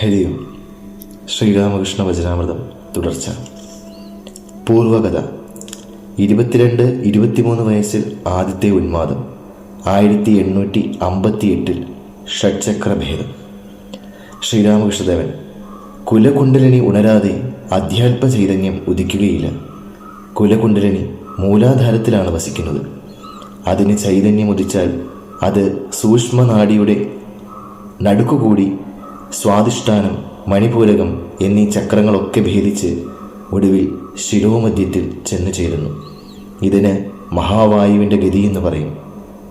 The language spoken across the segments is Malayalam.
ഹരിയും ശ്രീരാമകൃഷ്ണ വചനാമൃതം തുടർച്ച. പൂർവകഥ. ഇരുപത്തിരണ്ട് ഇരുപത്തിമൂന്ന് വയസ്സിൽ ആദ്യത്തെ ഉന്മാദം. ആയിരത്തി എണ്ണൂറ്റി അമ്പത്തി എട്ടിൽ ഷഡ്ചക്രഭേദം. ശ്രീരാമകൃഷ്ണദേവൻ കുലകുണ്ടലിനി ഉണരാതെ അധ്യാത്മ ചൈതന്യം ഉദിക്കുകയില്ല. കുലകുണ്ടലിനി മൂലാധാരത്തിലാണ് വസിക്കുന്നത്. അതിന് ചൈതന്യം ഉദിച്ചാൽ അത് സൂക്ഷ്മനാടിയുടെ നടുക്കുകൂടി സ്വാധിഷ്ഠാനം മണിപൂരകം എന്നീ ചക്രങ്ങളൊക്കെ ഭേദിച്ച് ഒടുവിൽ ശിരോമധ്യത്തിൽ ചെന്നു ചേരുന്നു. ഇതിന് മഹാവായുവിന്റെ ഗതി എന്ന് പറയും.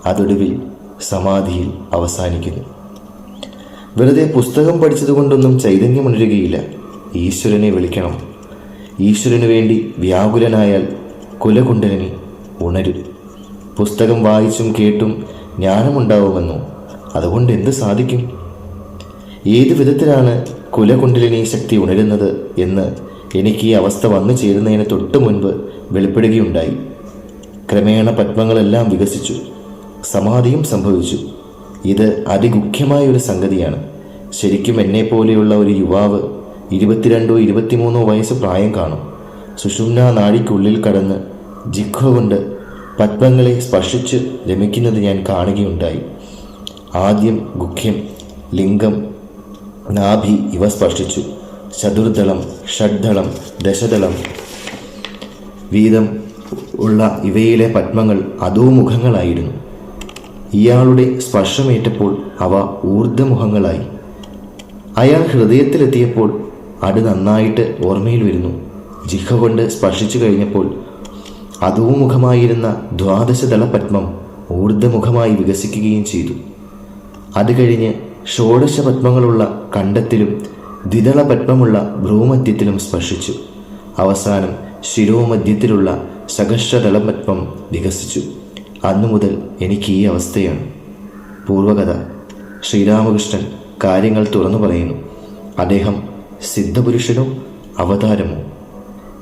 അതൊടുവിൽ സമാധിയിൽ അവസാനിക്കുന്നു. വെറുതെ പുസ്തകം പഠിച്ചതുകൊണ്ടൊന്നും ചൈതന്യം ഉണരുകയില്ല ഈശ്വരനെ വിളിക്കണം. ഈശ്വരനു വേണ്ടി വ്യാകുലനായാൽ കുലകുണ്ടലിനി ഉണരും. പുസ്തകം വായിച്ചും കേട്ടും ജ്ഞാനമുണ്ടാവുമെന്നോ? അതുകൊണ്ട് എന്ത് സാധിക്കും? ഏതു വിധത്തിലാണ് കുലകുണ്ടലിനി ശക്തി ഉണരുന്നത് എന്ന് എനിക്ക് ഈ അവസ്ഥ വന്നു ചേരുന്നതിന് തൊട്ടു മുൻപ് വെളിപ്പെടുകയുണ്ടായി. ക്രമേണ പത്മങ്ങളെല്ലാം വികസിച്ചു. സമാധിയും സംഭവിച്ചു. ഇത് അതിഗുഖ്യമായ ഒരു സംഗതിയാണ്. ശരിക്കും എന്നെപ്പോലെയുള്ള ഒരു യുവാവ് ഇരുപത്തിരണ്ടോ ഇരുപത്തിമൂന്നോ വയസ്സ് പ്രായം കാണും. സുഷുമ്ന നാഴിക്കുള്ളിൽ കടന്ന് ജിഖ കൊണ്ട് പത്മങ്ങളെ സ്പർശിച്ച് രമിക്കുന്നത് ഞാൻ കാണുകയുണ്ടായി. ആദ്യം ഗുഖ്യം ലിംഗം നാഭി ഇവ സ്പർശിച്ചു ചതുർദളം ഷഡ്ദളം ദശദളം. വീതം ഉള്ള ഇവയിലെ പത്മങ്ങൾ അധോമുഖങ്ങളായിരുന്നു. ഇയാളുടെ സ്പർശമേറ്റപ്പോൾ അവ ഊർദ്ധമുഖങ്ങളായി അയാൾ ഹൃദയത്തിലെത്തിയപ്പോൾ അത് നന്നായിട്ട് ഓർമ്മയിൽ വരുന്നു. ജിഹ കൊണ്ട് സ്പർശിച്ചു കഴിഞ്ഞപ്പോൾ അധോമുഖമായിരുന്ന ദ്വാദശദള പത്മം ഊർദ്ധമുഖമായി വികസിക്കുകയും ചെയ്തു. അത് കഴിഞ്ഞ് ഷോഡശ പത്മങ്ങളുള്ള കണ്ടത്തിലും ദ്വിതള പത്മമുള്ള ഭ്രൂമധ്യത്തിലും സ്പർശിച്ചു. അവസാനം ശിരോമധ്യത്തിലുള്ള സഹസ്രദളപത്മം വികസിച്ചു. അന്നു മുതൽ എനിക്ക് ഈ അവസ്ഥയാണ്. പൂർവകഥ ശ്രീരാമകൃഷ്ണൻ കാര്യങ്ങൾ തുറന്നു പറയുന്നു. അദ്ദേഹം സിദ്ധപുരുഷനോ അവതാരമോ?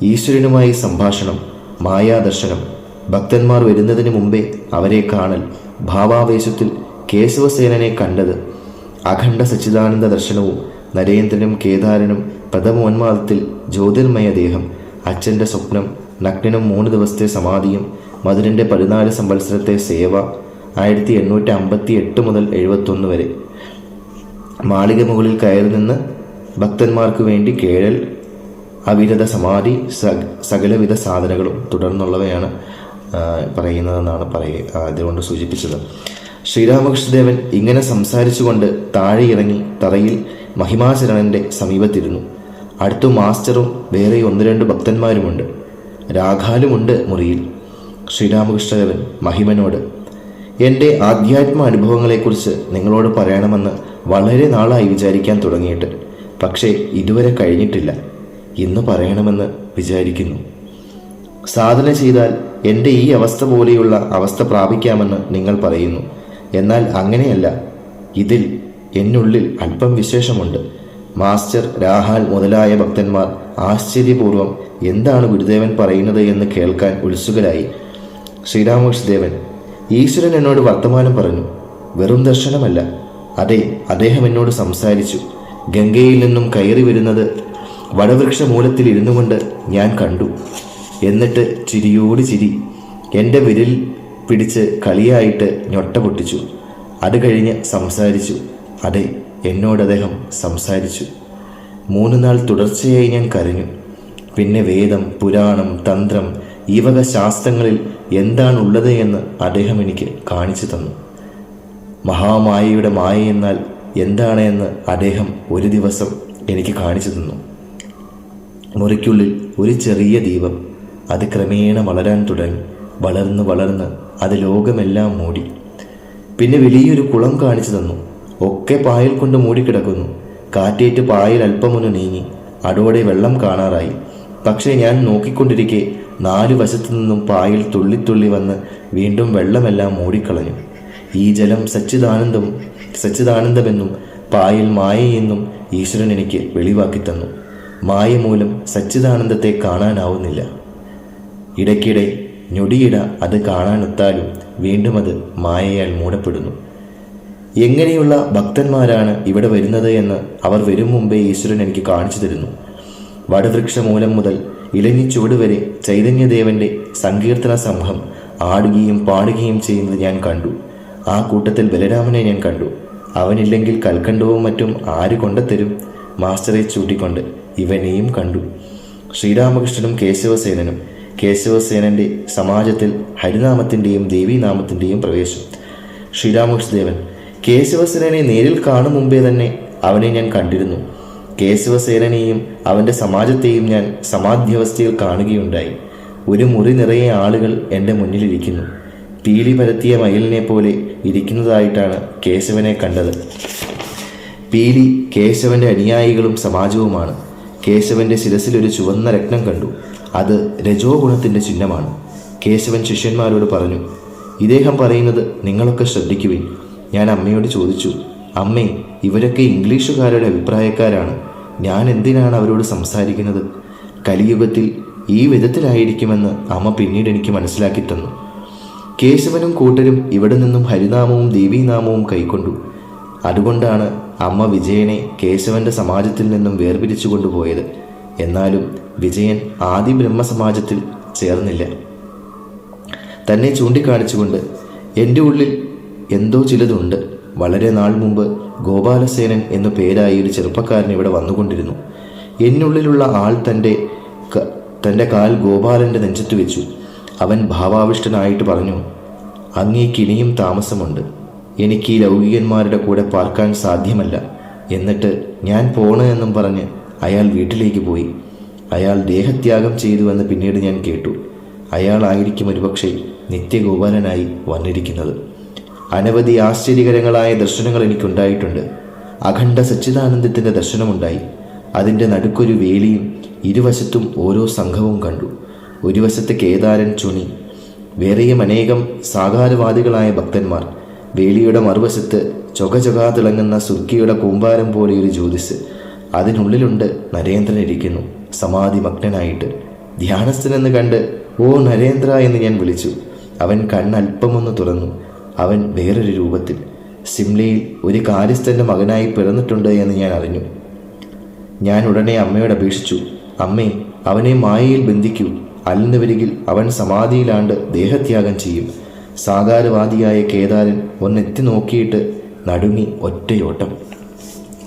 ഈശ്വരനുമായി സംഭാഷണം മായാദർശനം ഭക്തന്മാർ വരുന്നതിന് മുമ്പേ അവരെ കാണൽ ഭാവാവേശത്തിൽ കേശവസേനനെ കണ്ടത് അഖണ്ഡ സച്ചിദാനന്ദ ദർശനവും നരേന്ദ്രനും കേദാരനും പ്രഥമോന്മാദത്തിൽ ജ്യോതിർമയ ദേഹം അച്ഛന്റെ സ്വപ്നം നഗ്നനും മൂന്ന് ദിവസത്തെ സമാധിയും മധുരന്റെ പതിനാല് സംവത്സരത്തെ സേവ ആയിരത്തി എണ്ണൂറ്റി അമ്പത്തി എട്ട് മുതൽ എഴുപത്തൊന്ന് വരെ. മാളിക മുകളിൽ കയറി നിന്ന് ഭക്തന്മാർക്ക് വേണ്ടി കേഴൽ അവിരത സമാധി സകലവിധ സാധനങ്ങളും തുടർന്നുള്ളവയാണ് പറയുന്നതെന്നാണ് പറയുക അതുകൊണ്ട് സൂചിപ്പിച്ചത്. ശ്രീരാമകൃഷ്ണദേവൻ ഇങ്ങനെ സംസാരിച്ചുകൊണ്ട് താഴെ ഇറങ്ങി തറയിൽ മഹിമാചരണന്റെ സമീപത്തിരുന്നു. അടുത്തു മാസ്റ്ററും വേറെ ഒന്ന് രണ്ട് ഭക്തന്മാരുമുണ്ട്. രാഘാലുമുണ്ട് മുറിയിൽ. ശ്രീരാമകൃഷ്ണദേവൻ മഹിമനോട് എന്റെ ആധ്യാത്മ അനുഭവങ്ങളെക്കുറിച്ച് നിങ്ങളോട് പറയണമെന്ന് വളരെ നാളായി വിചാരിക്കാൻ തുടങ്ങിയിട്ട് പക്ഷേ ഇതുവരെ കഴിഞ്ഞിട്ടില്ല. ഇന്ന് പറയണമെന്ന് വിചാരിക്കുന്നു. സാധന ചെയ്താൽ എന്റെ ഈ അവസ്ഥ പോലെയുള്ള അവസ്ഥ പ്രാപിക്കാമെന്ന് നിങ്ങൾ പറയുന്നു. എന്നാൽ അങ്ങനെയല്ല. ഇതിൽ എന്നുള്ളിൽ അല്പം വിശേഷമുണ്ട്. മാസ്റ്റർ രാഹാൽ മുതലായ ഭക്തന്മാർ ആശ്ചര്യപൂർവം എന്താണ് ഗുരുദേവൻ പറയുന്നത് എന്ന് കേൾക്കാൻ ഉത്സുകരായി. ശ്രീരാമകൃഷ്ണദേവൻ ഈശ്വരൻ എന്നോട് വർത്തമാനം പറഞ്ഞു. വെറും ദർശനമല്ല. അതെ അദ്ദേഹം എന്നോട് സംസാരിച്ചു. ഗംഗയിൽ നിന്നും കയറി വരുന്നത് വടവൃക്ഷ മൂലത്തിൽ ഇരുന്നു കൊണ്ട് ഞാൻ കണ്ടു. എന്നിട്ട് ചിരിയോട് ചിരി. എന്റെ വിരൽ പിടിച്ച് കളിയായിട്ട് ഞൊട്ട പൊട്ടിച്ചു. അത് കഴിഞ്ഞ് സംസാരിച്ചു. അതെ എന്നോട് അദ്ദേഹം സംസാരിച്ചു. മൂന്ന് നാൾ തുടർച്ചയായി ഞാൻ കരഞ്ഞു. പിന്നെ വേദം പുരാണം തന്ത്രം ഈ വക ശാസ്ത്രങ്ങളിൽ എന്താണുള്ളത് എന്ന് അദ്ദേഹം എനിക്ക് കാണിച്ചു തന്നു. മഹാമായയുടെ മായ എന്നാൽ എന്താണ് എന്ന് അദ്ദേഹം ഒരു ദിവസം എനിക്ക് കാണിച്ചു തന്നു. മുറിക്കുള്ളിൽ ഒരു ചെറിയ ദീപം അത് ക്രമേണ വളരാൻ തുടങ്ങി. വളർന്ന് വളർന്ന് അത് ലോകമെല്ലാം മൂടി. പിന്നെ വലിയൊരു കുളം കാണിച്ചു തന്നു. ഒക്കെ പായൽ കൊണ്ട് മൂടിക്കിടക്കുന്നു. കാറ്റേറ്റ് പായൽ അല്പമൊന്ന് നീങ്ങി. അതോടെ വെള്ളം കാണാറായി. പക്ഷേ ഞാൻ നോക്കിക്കൊണ്ടിരിക്കെ നാലു വശത്തു നിന്നും പായൽ തുള്ളിത്തുള്ളി വന്ന് വീണ്ടും വെള്ളമെല്ലാം മൂടിക്കളഞ്ഞു. ഈ ജലം സച്ചിദാനന്ദം സച്ചിദാനന്ദമെന്നും പായൽ മായയെന്നും ഈശ്വരൻ എനിക്ക് വെളിവാക്കി തന്നു. മായ മൂലം സച്ചിദാനന്ദത്തെ കാണാനാവുന്നില്ല. ഇടയ്ക്കിടെ ഞൊടിയിട അത് കാണാനെത്താലും വീണ്ടും അത് മായയാൽ മൂടപ്പെടുന്നു. എങ്ങനെയുള്ള ഭക്തന്മാരാണ് ഇവിടെ വരുന്നത് എന്ന് അവർ വരും മുമ്പേ ഈശ്വരൻ എനിക്ക് കാണിച്ചു തരുന്നു. വടവൃക്ഷമൂലം മുതൽ ഇലഞ്ഞിച്ചുവട് വരെ ചൈതന്യദേവന്റെ സങ്കീർത്തന സംഘം ആടുകയും പാടുകയും ചെയ്യുന്നത് ഞാൻ കണ്ടു. ആ കൂട്ടത്തിൽ ബലരാമനെ ഞാൻ കണ്ടു. അവനില്ലെങ്കിൽ കൽക്കണ്ടവും മറ്റും ആര് കൊണ്ടെത്തരും മാസ്റ്ററെ ചൂട്ടിക്കൊണ്ട് ഇവനെയും കണ്ടു. ശ്രീരാമകൃഷ്ണനും കേശവസേനനും കേശവസേനന്റെ സമാജത്തിൽ ഹരിനാമത്തിന്റെയും ദേവീനാമത്തിന്റെയും പ്രവേശം. ശ്രീരാമകൃഷ്ണദേവൻ കേശവസേനനെ നേരിൽ കാണും മുമ്പേ തന്നെ അവനെ ഞാൻ കണ്ടിരുന്നു. കേശവസേനനെയും അവന്റെ സമാജത്തെയും ഞാൻ സമാധ്യവസ്ഥയിൽ കാണുകയുണ്ടായി. ഒരു മുറി നിറയെ ആളുകൾ എന്റെ മുന്നിലിരിക്കുന്നു. പീലി പരത്തിയ മയിലിനെ പോലെ ഇരിക്കുന്നതായിട്ടാണ് കേശവനെ കണ്ടത്. പീലി കേശവന്റെ അനുയായികളും സമാജവുമാണ്. കേശവന്റെ ശിരസിൽ ഒരു ചുവന്ന രക്തം കണ്ടു. അത് രജോ ഗുണത്തിന്റെ ചിഹ്നമാണ്. കേശവൻ ശിഷ്യന്മാരോട് പറഞ്ഞു ഇദ്ദേഹം പറയുന്നത് നിങ്ങളൊക്കെ ശ്രദ്ധിക്കുവിൻ. ഞാൻ അമ്മയോട് ചോദിച്ചു അമ്മേ ഇവരൊക്കെ ഇംഗ്ലീഷുകാരുടെ അഭിപ്രായക്കാരാണ്. ഞാൻ എന്തിനാണ് അവരോട് സംസാരിക്കുന്നത്? കലിയുഗത്തിൽ ഈ വിധത്തിലായിരിക്കുമെന്ന് അമ്മ പിന്നീട് എനിക്ക് മനസ്സിലാക്കി തന്നു. കേശവനും കൂട്ടരും ഇവിടെ നിന്നും ഹരിനാമവും ദേവീനാമവും കൈക്കൊണ്ടു. അതുകൊണ്ടാണ് അമ്മ വിജയനെ കേശവന്റെ സമാജത്തിൽ നിന്നും വേർപിരിച്ചു കൊണ്ടുപോയത് എന്നാലും വിജയൻ ആദി ബ്രഹ്മസമാജത്തിൽ ചേർന്നില്ല. തന്നെ ചൂണ്ടിക്കാണിച്ചുകൊണ്ട് എന്റെ ഉള്ളിൽ എന്തോ ചിലതുണ്ട്. വളരെ നാൾ മുമ്പ് ഗോപാലസേനൻ എന്നു പേരായി ഒരു ചെറുപ്പക്കാരൻ ഇവിടെ വന്നുകൊണ്ടിരുന്നു. എന്നുള്ളിലുള്ള ആൾ തന്റെ തന്റെ കാൽ ഗോപാലന്റെ നെഞ്ചത്ത് വെച്ചു. അവൻ ഭാവാവിഷ്ടനായിട്ട് പറഞ്ഞു അങ്ങേക്ക് ഇനിയും താമസമുണ്ട്. എനിക്ക് ഈ ലൗകികന്മാരുടെ കൂടെ പാർക്കാൻ സാധ്യമല്ല. എന്നിട്ട് ഞാൻ പോണെന്നും പറഞ്ഞ് അയാൾ വീട്ടിലേക്ക് പോയി. അയാൾ ദേഹത്യാഗം ചെയ്തുവെന്ന് പിന്നീട് ഞാൻ കേട്ടു. അയാളായിരിക്കും ഒരുപക്ഷെ നിത്യഗോപാലനായി വന്നിരിക്കുന്നത്. അനവധി ആശ്ചര്യകരങ്ങളായ ദർശനങ്ങൾ എനിക്കുണ്ടായിട്ടുണ്ട്. അഖണ്ഡ സച്ചിദാനന്ദത്തിന്റെ ദർശനമുണ്ടായി. അതിന്റെ നടുക്കൊരു വേലിയും ഇരുവശത്തും ഓരോ സംഘവും കണ്ടു. ഒരു വശത്ത് കേദാരൻ ചുണി. വേറെയും അനേകം സാകാരവാദികളായ ഭക്തന്മാർ. വേലിയുടെ മറുവശത്ത് ചൊക ചൊകാ തിളങ്ങുന്ന സുർക്കിയുടെ കൂമ്പാരം പോലെയൊരു ജ്യോതിസ്. അതിനുള്ളിലുണ്ട് നരേന്ദ്രൻ ഇരിക്കുന്നു. സമാധി മഗ്നനായിട്ട് ധ്യാനസ്ഥനെന്ന് കണ്ട് ഓ നരേന്ദ്ര എന്ന് ഞാൻ വിളിച്ചു. അവൻ കണ്ണൽപ്പമൊന്ന് തുറന്നു. അവൻ വേറൊരു രൂപത്തിൽ സിംലയിൽ ഒരു കാര്യസ്ഥന്റെ മകനായി പിറന്നിട്ടുണ്ട് എന്ന് ഞാൻ അറിഞ്ഞു. ഞാൻ ഉടനെ അമ്മയോട് അപേക്ഷിച്ചു. അമ്മേ അവനെ മായയിൽ ബന്ധിക്കൂ. അല്ലെന്നുവരികിൽ അവൻ സമാധിയിലാണ്ട് ദേഹത്യാഗം ചെയ്യും. സാകാരവാദിയായ കേദാരൻ ഒന്നെത്തി നോക്കിയിട്ട് നടുങ്ങി ഒറ്റയോട്ടം.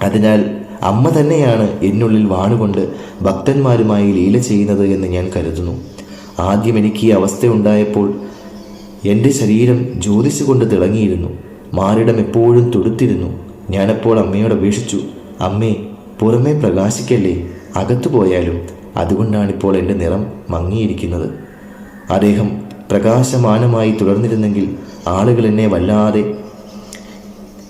അതിനാൽ അമ്മ തന്നെയാണ് എന്നുള്ളിൽ വാണുകൊണ്ട് ഭക്തന്മാരുമായി ലീല ചെയ്യുന്നത് എന്ന് ഞാൻ കരുതുന്നു. ആദ്യം എനിക്ക് ഈ അവസ്ഥയുണ്ടായപ്പോൾ എന്റെ ശരീരം ജ്യോതിച്ചുകൊണ്ട് കൊണ്ട് തിളങ്ങിയിരുന്നു. മാറിടം എപ്പോഴും തുടുത്തിരുന്നു. ഞാനപ്പോൾ അമ്മയോട് അപേക്ഷിച്ചു അമ്മേ പുറമേ പ്രകാശിക്കല്ലേ? അകത്തു പോയാലും. അതുകൊണ്ടാണിപ്പോൾ എന്റെ നിറം മങ്ങിയിരിക്കുന്നത്. അദ്ദേഹം പ്രകാശമാനമായി തുടർന്നിരുന്നെങ്കിൽ ആളുകൾ എന്നെ വല്ലാതെ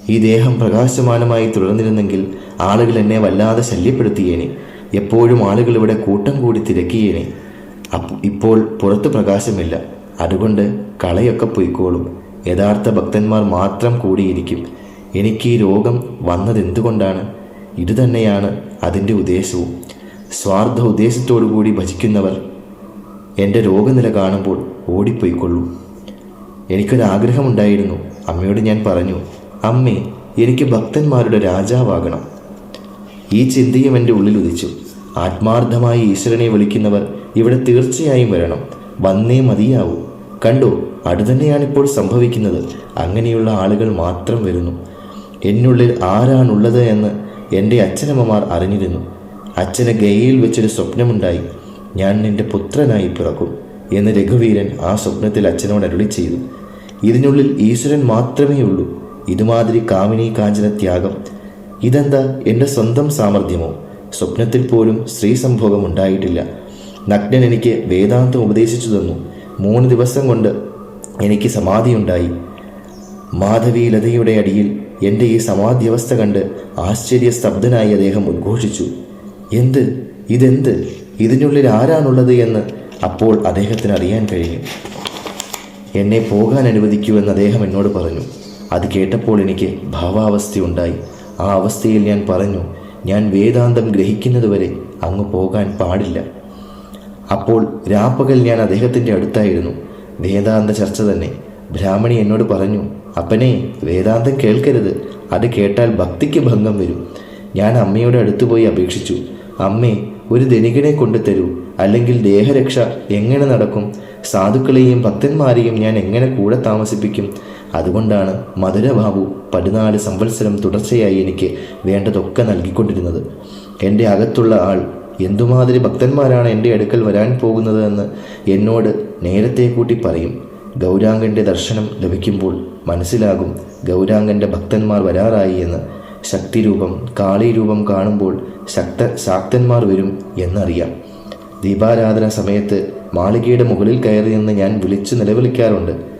ഈ ദേഹം പ്രകാശമാനമായി തുടർന്നിരുന്നെങ്കിൽ ആളുകൾ എന്നെ വല്ലാതെ ശല്യപ്പെടുത്തിയേനെ. എപ്പോഴും ആളുകൾ ഇവിടെ കൂട്ടം കൂടി തിരക്കിയേനെ. ഇപ്പോൾ പുറത്ത് പ്രകാശമില്ല. അതുകൊണ്ട് കളയൊക്കെ പൊയ്ക്കോളും. യഥാർത്ഥ ഭക്തന്മാർ മാത്രം കൂടിയിരിക്കും. എനിക്ക് ഈ രോഗം വന്നതെന്തുകൊണ്ടാണ്? ഇതുതന്നെയാണ് അതിന്റെ ഉദ്ദേശവും. സ്വാർത്ഥ ഉദ്ദേശത്തോടു കൂടി ഭജിക്കുന്നവർ എന്റെ രോഗനില കാണുമ്പോൾ ഓടിപ്പോയിക്കൊള്ളൂ. എനിക്കൊരാഗ്രഹമുണ്ടായിരുന്നു. അമ്മയോട് ഞാൻ പറഞ്ഞു അമ്മേ എനിക്ക് ഭക്തന്മാരുടെ രാജാവാകണം. ഈ ചിന്തയും എന്റെ ഉള്ളിൽ ഉദിച്ചു. ആത്മാർത്ഥമായി ഈശ്വരനെ വിളിക്കുന്നവർ ഇവിടെ തീർച്ചയായും വരണം. വന്നേ മതിയാവൂ. കണ്ടോ അടുതന്നെയാണിപ്പോൾ സംഭവിക്കുന്നത്. അങ്ങനെയുള്ള ആളുകൾ മാത്രം വരുന്നു. എന്നുള്ളിൽ ആരാണുള്ളത് എന്ന് എന്റെ അച്ഛനമ്മമാർ അറിഞ്ഞിരുന്നു. അച്ഛന് ഗയയിൽ വെച്ചൊരു സ്വപ്നമുണ്ടായി. ഞാൻ നിന്റെ പുത്രനായി പിറക്കും എന്ന് രഘുവീരൻ ആ സ്വപ്നത്തിൽ അച്ഛനോട് അരുളി ചെയ്തു ഇതിനുള്ളിൽ ഈശ്വരൻ മാത്രമേ ഉള്ളൂ ഇതുമാതിരി കാമിനി കാഞ്ചന ത്യാഗം. ഇതെന്താ? എന്റെ സ്വന്തം സാമർഥ്യമോ? സ്വപ്നത്തിൽ പോലും സ്ത്രീ സംഭോഗം ഉണ്ടായിട്ടില്ല. നഗ്നൻ എനിക്ക് വേദാന്തം ഉപദേശിച്ചു തന്നു. മൂന്ന് ദിവസം കൊണ്ട് എനിക്ക് സമാധിയുണ്ടായി. മാധവി ലതയുടെ അടിയിൽ എന്റെ ഈ സമാധ്യവസ്ഥ കണ്ട് ആശ്ചര്യസ്തബ്ധനായി അദ്ദേഹം ഉദ്ഘോഷിച്ചു. എന്ത്? ഇതെന്ത്? ഇതിനുള്ളിൽ ആരാണുള്ളത് എന്ന് അപ്പോൾ അദ്ദേഹത്തിന് അറിയാൻ കഴിയും എന്നെ പോകാൻ അനുവദിക്കൂ എന്ന് അദ്ദേഹം എന്നോട് പറഞ്ഞു. അത് കേട്ടപ്പോൾ എനിക്ക് ഭാവാവസ്ഥയുണ്ടായി ആ അവസ്ഥയിൽ ഞാൻ പറഞ്ഞു ഞാൻ വേദാന്തം ഗ്രഹിക്കുന്നതുവരെ അങ്ങ് പോകാൻ പാടില്ല. അപ്പോൾ രാപ്പകൽ ഞാൻ അദ്ദേഹത്തിന്റെ അടുത്തായിരുന്നു. വേദാന്ത ചർച്ച തന്നെ. ബ്രാഹ്മണി എന്നോട് പറഞ്ഞു അപ്പനെ വേദാന്തം കേൾക്കരുത്. അത് കേട്ടാൽ ഭക്തിക്ക് ഭംഗം വരും. ഞാൻ അമ്മയുടെ അടുത്ത് പോയി അപേക്ഷിച്ചു അമ്മേ ഒരു ധനികനെ കൊണ്ടു തരൂ. അല്ലെങ്കിൽ ദേഹരക്ഷ എങ്ങനെ നടക്കും? സാധുക്കളെയും ഭക്തന്മാരെയും ഞാൻ എങ്ങനെ കൂടെ താമസിപ്പിക്കും? അതുകൊണ്ടാണ് മധുരബാബു പതിനാല് സംവത്സരം തുടർച്ചയായി എനിക്ക് വേണ്ടതൊക്കെ നൽകിക്കൊണ്ടിരുന്നത്. എന്റെ അകത്തുള്ള ആൾ എന്തുമാതിരി ഭക്തന്മാരാണ് എന്റെ അടുക്കൽ വരാൻ പോകുന്നത് എന്ന് എന്നോട് നേരത്തെ കൂട്ടി പറയും. ഗൗരാംഗന്റെ ദർശനം ലഭിക്കുമ്പോൾ മനസ്സിലാകും ഗൗരാംഗന്റെ ഭക്തന്മാർ വരാറായി എന്ന്. ശക്തിരൂപം കാളിരൂപം കാണുമ്പോൾ ശക്ത ശാക്തന്മാർ വരും എന്നറിയാം. ദീപാരാധന സമയത്ത് മാളികയുടെ മുകളിൽ കയറി നിന്ന് ഞാൻ വിളിച്ചു നിലവിളിക്കാറുണ്ട്.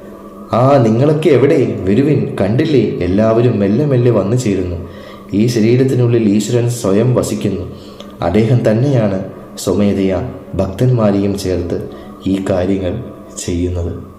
ആ നിങ്ങളൊക്കെ എവിടെ? വരുവിൻ കണ്ടില്ലേ? എല്ലാവരും മെല്ലെ മെല്ലെ വന്നു ചേരുന്നു. ഈ ശരീരത്തിനുള്ളിൽ ഈശ്വരൻ സ്വയം വസിക്കുന്നു. അദ്ദേഹം തന്നെയാണ് സ്വമേധയാ ഭക്തന്മാരെയും ചേർത്ത് ഈ കാര്യങ്ങൾ ചെയ്യുന്നത്.